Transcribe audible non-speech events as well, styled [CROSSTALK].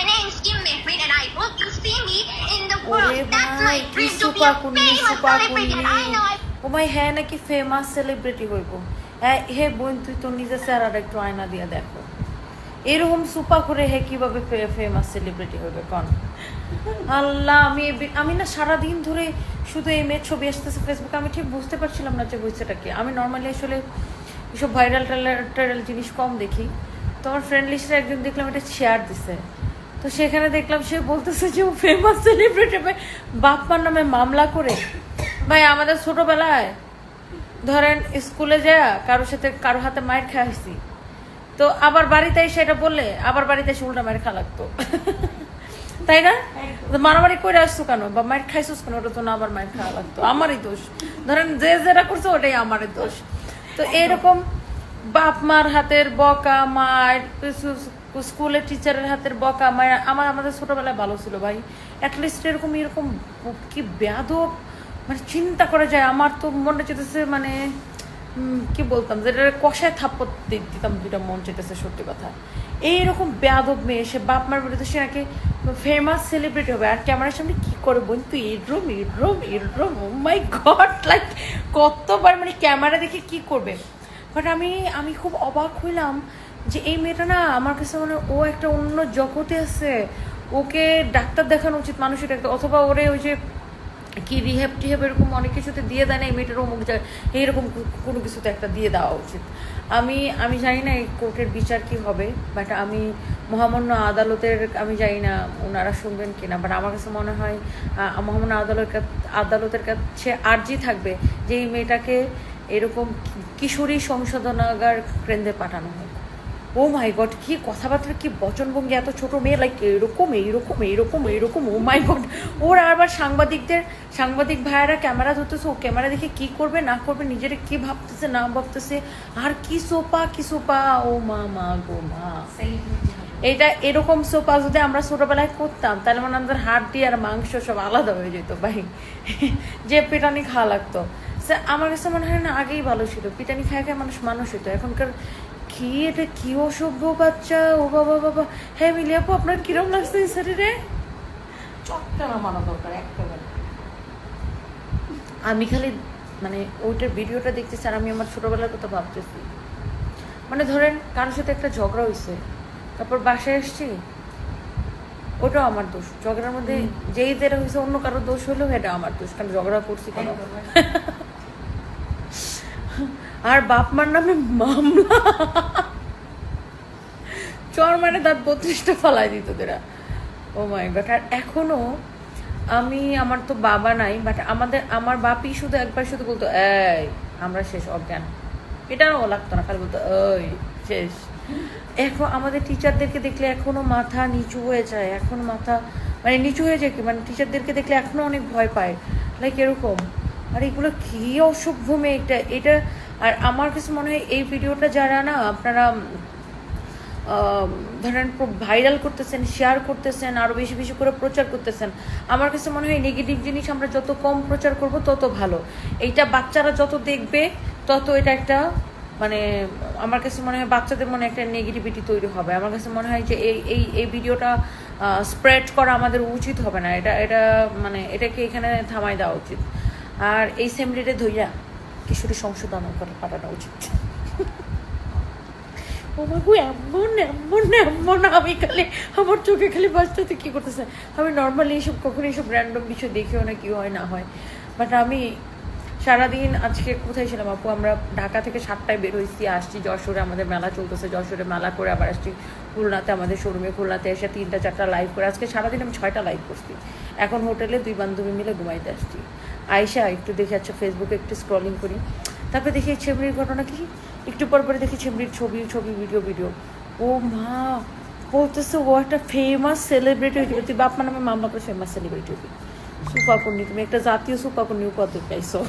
My name's Kim Mehrin and I hope you see me in the world. That's my dream to be a famous celebrity and I know I ও মাই হ্যাঁ নাকি famous celebrity হইব হ্যাঁ হে বোন তুই তোর নিজের চেহারাটা একটু আয়না দিয়ে দেখো এরকম সুপা করে হে কীভাবে ফেমাস সেলিব্রিটি হবে কন আল্লাহ আমি আমি না সারাদিন ধরে শুধু এই মেয়ের ছবি আসতেছে ফেসবুকে আমি ঠিক বুঝতে পারছিলাম না যে হয়েছেটা কি। আমি নর্মালি আসলে এসব ভাইরাল টাইরাল জিনিস কম দেখি। তো আমার ফ্রেন্ড লিস্টে একজন দেখলাম এটা শেয়ার দিছে। তো সেখানে দেখলাম সে বলতেছে যে ও ফেমাস সেলিব্রিটি বাপ মার নামে মামলা করে। ভাই, আমাদের ছোটবেলায় ধরেন স্কুলে যা কারোর সাথে কারও হাতে মায়ের খাইছি তো আবার বাড়িতে এসে এটা বললে, আবার বাড়িতে এসে উল্টা মায়ের খা লাগতো। তাই না? মারামারি করে আসছো কেন? বা মায়ের খাইছিস কেন? ওটা তো না আবার মায়ের খাওয়া লাগতো। আমারই দোষ। ধরেন যে যেটা করছে ওটাই আমারই দোষ। তো এরকম বাপ মার হাতের বকা মায়ের স্কুলের টিচারের হাতের বকা আমার, আমাদের ছোটবেলায় ভালো ছিল ভাই। অ্যাটলিস্ট এরকম এরকম কি ব্যাধব মানে চিন্তা করা যায়। আমার তো মনে চেতেছে মানে কি বলতাম, যে এটা কষায় থাপ্পর দিতাম দুটা মন চেতেছে সত্যি কথা। এইরকম বেয়াদব মেয়ে, সে বাপ মার বিরুদ্ধে সে নাকি ফেমাস সেলিব্রিটি হবে। আর ক্যামেরার সামনে কি করে বোন তুই ইডরুম ইডরুম ইডরুম ও মাই গড লাইক কতবার মানে ক্যামেরা দেখে কি করবে? বাট আমি আমি খুব অবাক হইলাম যে এই মেয়েটা না আমার কাছে মানে ও একটা অন্য জগতে আছে। ওকে ডাক্তার দেখানো উচিত মানুষের ডাক্তার অথবা ওরে ওই যে কি রিহেব টিহেব এরকম অনেক কিছুতে দিয়ে দেয় না, এই মেয়েটার অমুক জায়গায় এইরকম কোনো কিছুতে একটা দিয়ে দেওয়া উচিত। আমি আমি জানি না এই কোর্টের বিচার কি হবে বাট আমি মহামান্য আদালতের, আমি জানি না ওনারা শুনবেন কি না বাট আমার কাছে মনে হয় মহামান্য আদালত আদালতের কাছে আর্জি থাকবে যে এই মেয়েটাকে এরকম কিশোরী সংশোধনাগার কেন্দ্রে পাঠানো হোক। ও মাই গড কি কথাবার্তা, কি বচনভঙ্গি, এত ছোট মেয়ে লাইক এরকম এইরকম এইরকম এইরকম ও মাই গড ওর আবার সাংবাদিকদের, সাংবাদিক ভাইয়েরা ক্যামেরা ধরতেছে, ও ক্যামেরা দেখে কি করবে, না করবে, নিজের কি ভাবতেছে, না ভাবতেছে, আর কি সোপা কি সোপা, ও মা মা গো, মা। এটা এরকম সোপা যদি আমরা ছোটবেলায় করতাম, তাহলে মানে আমাদের হাড্ডি আর মাংস সব আলাদা হয়ে যেত, ভাই। যে পেটানি খাওয়া লাগতো। আমার কাছে মনে হয় না আগেই ভালো ছিল। পিটানি খায় খায় মানুষ মানুষ হতো। এখনকার কি এটা কি অসভ্য বাচ্চা? ও বাবা বাবা। হ্যাঁ মিলি আপু আপনার কিরম লাগছে এই শরীরে চটকানা মারা দরকার একেবারে আমি খালি মানে ওইটার ভিডিওটা দেখতেছি আর আমি আমার ছোটবেলার কথা ভাবতেছি। মানে ধরেন কারোর সাথে একটা ঝগড়া হয়েছে তারপর বাসায় এসছি ওটাও আমার দোষ। ঝগড়ার মধ্যে যেই যেটা হয়েছে অন্য কারোর দোষ হলেও এটা আমার দোষ কারণ ঝগড়া করছি কেন। [LAUGHS] আর বাপ মার নামে মামলা। চর মানে তার বত্রিশটা ফালাই দিত তোরা ও মাই গড আর এখনও আমি, আমার তো বাবা নাই বাট আমাদের, আমার বাপই শুধু একবার শুধু বলতো, এই, আমরা শেষ, অজ্ঞান। এটাও লাগতো না, খালি বলতো ওই শেষ। এখন আমাদের টিচারদেরকে দেখলে এখনও মাথা নিচু হয়ে যায়, এখন মাথা মানে নিচু হয়ে যায় কি? মানে টিচারদেরকে দেখলে এখনও অনেক ভয় পায়। লাইক এরকম। আর এগুলো কি অসভ্য মেয়ে, এটা এটা আর আমার কাছে মনে হয় এই ভিডিওটা যারা না, আপনারা ধরেন ভাইরাল করতেছেন শেয়ার করতেছেন, আরও বেশি বেশি করে প্রচার করতেছেন, আমার কাছে মনে হয় নেগেটিভ জিনিস আমরা যত কম প্রচার করব, তত ভালো। এইটা বাচ্চারা যত দেখবে, তত এটা একটা মানে আমার কাছে মনে হয় বাচ্চাদের মনে একটা নেগেটিভিটি তৈরি হবে। আমার কাছে মনে হয় যে এই এই এই ভিডিওটা স্প্রেড করা আমাদের উচিত হবে না। এটা এটা মানে এটাকে এখানে থামাই দেওয়া উচিত। আর এই সেমরিটা ধইয়া কিশোরী সংশোধন করে পাঠানো উচিত। ও মা গো এমন এমন এমন আমি খালি, আমার চোখে খালি বাঁচতে কি করতেছে? আমি নর্মালি এইসব কখনো এইসব র্যান্ডম বিষয় দেখিও না কি হয় না হয়। বাট আমি সারাদিন আজকে কোথায় ছিলাম আপু? আমরা ঢাকা থেকে সাতটায় বের হয়েছি, আসছি যশোরে, আমাদের মেলা চলতেছে, যশোরে মেলা করে আবার আসছি খুলনাতে, আমাদের শোরুমে খুলনাতে এসে তিনটা, চারটা লাইভ করে, আজকে সারাদিন আমি ছয়টা লাইভ করছি। এখন হোটেলে দুই বান্ধবী মিলে ঘুমাইতে আসছি। আয়সা একটু দেখে আচ্ছা ফেসবুকে একটু স্ক্রলিং করি। তারপরে দেখি ছেমড়ির ঘটনা কি? একটু পর পরে দেখি ছেমড়ির ছবি ছবি ভিডিও ভিডিও ও মা, বলতেছে ও একটা ফেমাস সেলিব্রিটি হয়ে তুই বাপ মা নামে মামলা করে ফেমাস সেলিব্রিটি হবি। সুপাকুন্নি তুমি একটা জাতীয় সুপাকুন্নি কত পাইছো।